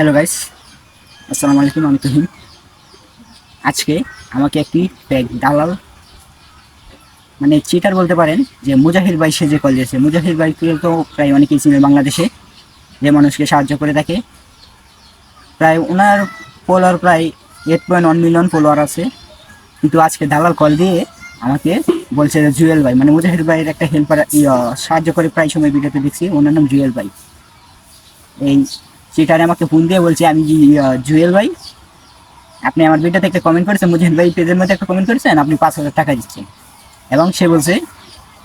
Hello guys আসসালামু আলাইকুম আমি তুহিন। আজকে আমাকে একটি প্যাক দালাল মানে চিটার বলতে পারেন, যে মুজাহিদ ভাই সে যে কল দিয়েছে। মুজাহিদ ভাইকে তো প্রায় অনেকেই চিনে বাংলাদেশে, যে মানুষকে সাহায্য করে থাকে। প্রায় ওনার ফলোয়ার প্রায় eight point one million follower আছে। কিন্তু আজকে দালাল কল দিয়ে আমাকে বলছে জুয়েল ভাই মানে মুজাহিদ ভাইয়ের একটা হেল্পার সাহায্য করে প্রায় সময় ভিডিওতে দেখছি। ওনার নাম জুয়েল ভাই। এই চিটারে আমাকে ফোন দিয়ে বলছে, আমি জুয়েল ভাই? আপনি আমার ভিডিওতে একটা কমেন্ট করেছেন মুজাহিদ ভাই পেজের মধ্যে একটা কমেন্ট করেছেন? আপনি পাঁচ হাজার টাকা দিচ্ছেন। এবং সে বলছে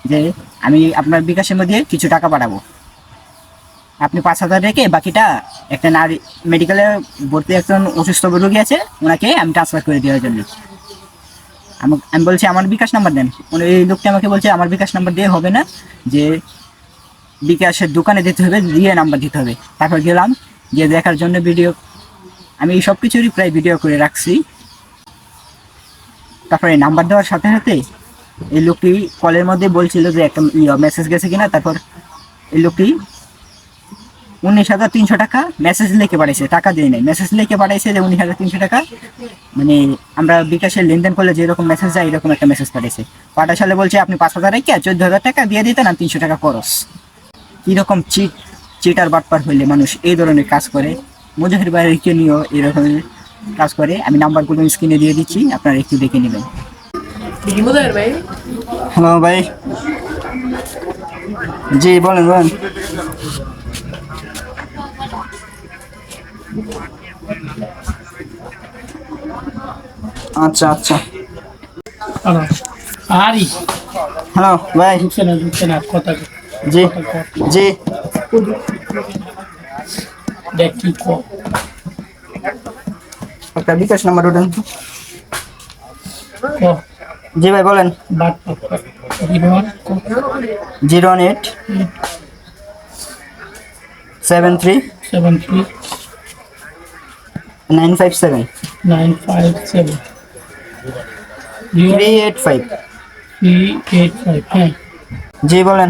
যে, আমি আপনার বিকাশের মধ্যে কিছু টাকা পাঠাবো। আপনি পাঁচ হাজার রেখে বাকিটা একটা নারী মেডিকেলে ভর্তি একজন অসুস্থ রোগী আছে, ওনাকে আমি ট্রান্সফার করে দেওয়ার জন্য। আমি বলছি, আমার বিকাশ নাম্বার দেন। এই লোকটা আমাকে বলছে, আমার বিকাশ নাম্বার দিয়ে হবে না, যে বিকাশের দোকানে দিতে হবে, দিয়ে নাম্বার দিতে হবে। তারপর গেলাম গিয়ে দেখার জন্য ভিডিও আমি এই সব কিছুরই প্রায় ভিডিও করে রাখছি। তারপরে নাম্বার দেওয়ার সাথে সাথে এই লোকটি কলের মধ্যে বলছিল যে একটা মেসেজ গেছে কিনা, তারপর এই লোকটি উনিশ হাজার তিনশো টাকা মেসেজ লিখে পাঠাইছে, টাকা দিয়ে নেই। মেসেজ লিখে পাঠাইছে যে উনিশ হাজার তিনশো টাকা মানে আমরা বিকাশের লেনদেন করলে যেরকম মেসেজ যায়, এরকম একটা মেসেজ পাঠাইছে। পাঠার সালে বলছে, আপনি পাঁচ হাজার রেখে চোদ্দ হাজার টাকা দিয়ে দিতেন আর তিনশো টাকা খরচ। কীরকম চিট চিটার বাটপার হইলে মানুষ এই ধরনের কাজ করে। মুজাহির বাইরে নিয়েও এরকমের কাজ করে। আমি নাম্বারগুলো স্ক্রিনে দিয়ে দিচ্ছি আপনারা একটু দেখে নেবেন। হ্যালো ভাই। জি বলেন বলেন। আচ্ছা আচ্ছা। হ্যালো। ভাই। জি জি। দেখ কি কো একটা বিকাশ নাম্বার ওঠেন কো জি ভাই বলেন but Biman co zero one eight seven three seven three nine five seven nine five seven three eight five three eight five হ্যাঁ জি বলেন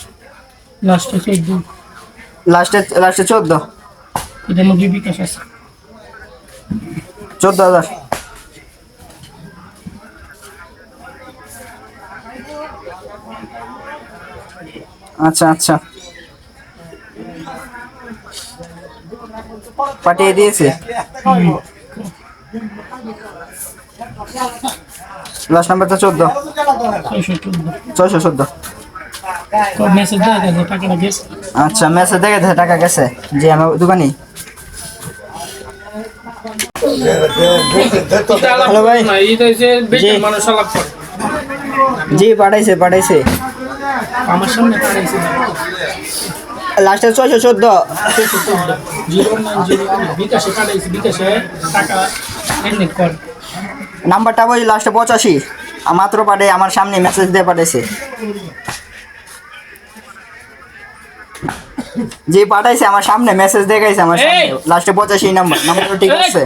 লাস্টে চোদ্দ। লাস্টে লাস্টে চোদ্দ? এটার মধ্যে বিকাশ আছে। চোদ্দ হাজার। আচ্ছা আচ্ছা। পাঠিয়ে দিয়েছে। লাস্ট নাম্বারটা চোদ্দ। ছয়শো চোদ্দ। আচ্ছা মেসেজ দেখে দেখে টাকা গেছে। জি আমার দোকানি। হ্যালো ভাই। জি। পাঠাইছে পাঠাইছে। আমার সামনে পাঠাইছে। লাস্টে ছয়শো চোদ্দ। নাম্বারটা বলি লাস্টে পঁচাশি। মাত্র পাঠাই আমার সামনে মেসেজ দিয়ে পাঠাইছে। জি পাঠাইছে আমার সামনে মেসেজ দেখাইছে আমার সামনে! লাস্টে পঁচাশি নাম্বার নাম্বারটা ঠিক আছে।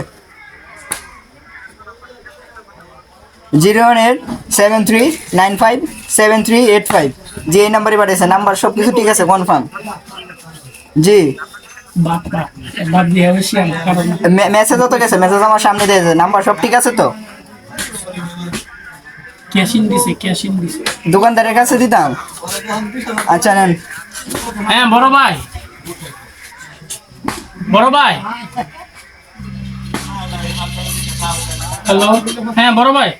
Zero one eight seven three nine five seven three eight five. জি এই নাম্বারই পাঠিয়েছে নাম্বার সব কিছু ঠিক আছে কনফার্ম জি। মেসেজও তো গেছে মেসেজ আমার সামনে দিয়েছে নাম্বার সব ঠিক আছে তো? ক্যাশিন দিছে ক্যাশিন দিছে। দোকানদারের কাছে দিতাম? আচ্ছা নেন। হ্যাঁ বড় ভাই। বড় ভাই। হ্যালো হ্যাঁ বড় ভাই।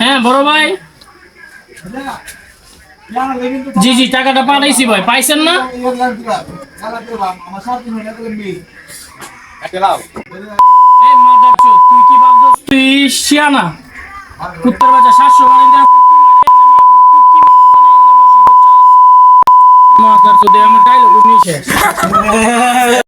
হ্যাঁ বড় ভাই। জি জি টাকাটা পাঠাইছি ভাই। পাইছেন না? এই মাদার তুই কি ভাবছিস? তুই শিয়ানা। কুত্তার বাচ্চা সাতশো বাড়ি মাথার চোদে আমার ডাইলগ নিয়ে শেষ।